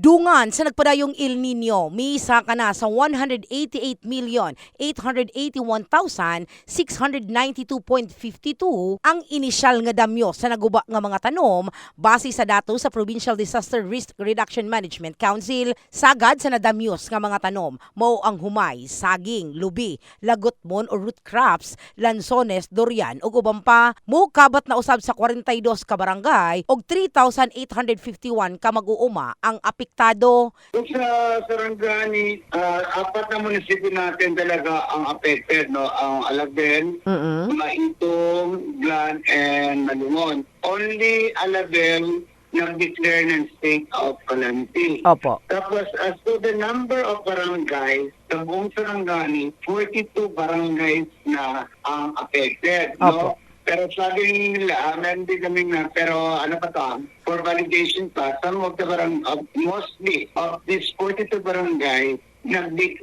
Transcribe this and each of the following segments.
Dungan sa nagpadayong El Nino, misa ka na sa 188,881,692.52 ang inisyal nga damyo sa naguba nga mga tanom base sa dato sa Provincial Disaster Risk Reduction Management Council. Sagad sa nadamyos nga mga tanom, mao ang humay, saging, lubi, lagotmon o root crops, lansones, durian ug uban pa, mo kabat na usab sa 42 ka barangay og 3,851 ka mag-uuma ang apektado Kung sa Sarangani, ah, apat na munisipyo natin talaga ang affected, no? Ang Alaben, Maitong, Glan, and Malungon. Only Alaben nag-declare ng state of calamity. Opo. Tapos, as to the number of barangays, sa buong Sarangani, 42 barangays na ang affected, Opo. no? Pero sabi nila, meron din kami na, pero ano pa to, for validation pa, some of the barang, of, mostly of these 42 barangay,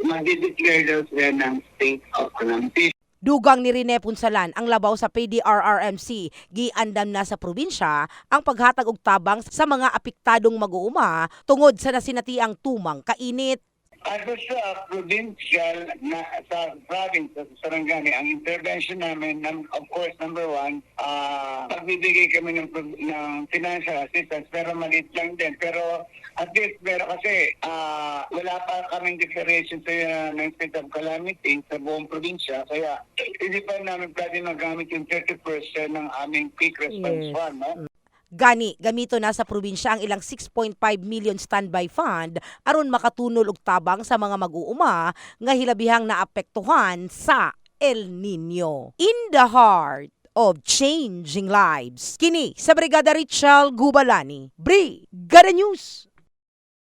magdi-declare daw sila ng state of calamity. Dugang ni Rene Punsalan ang labaw sa PDRRMC giandam na sa probinsya ang paghatag og tabang sa mga apektadong mag-uuma tungod sa nasinatiang tumang kainit. Ano sa provincial na sa province sa Sarangani, ang intervention namin, num- of course, number one, ah pagbibigay kami ng, ng financial assistance, pero maliit lang din. Pero at least, pero kasi ah, wala pa kaming declaration sa uh, ng state of calamity sa buong probinsya. Kaya hindi pa namin pwede magamit yung 30% ng aming peak response Yes. fund. No? Gani, gamito na sa probinsya ang ilang 6.5 million standby fund aron makatunol og tabang sa mga mag-uuma nga hilabihang naapektuhan sa El Nino. In the heart of changing lives. Kini sa Brigada Richard Gubalani. Brigada News.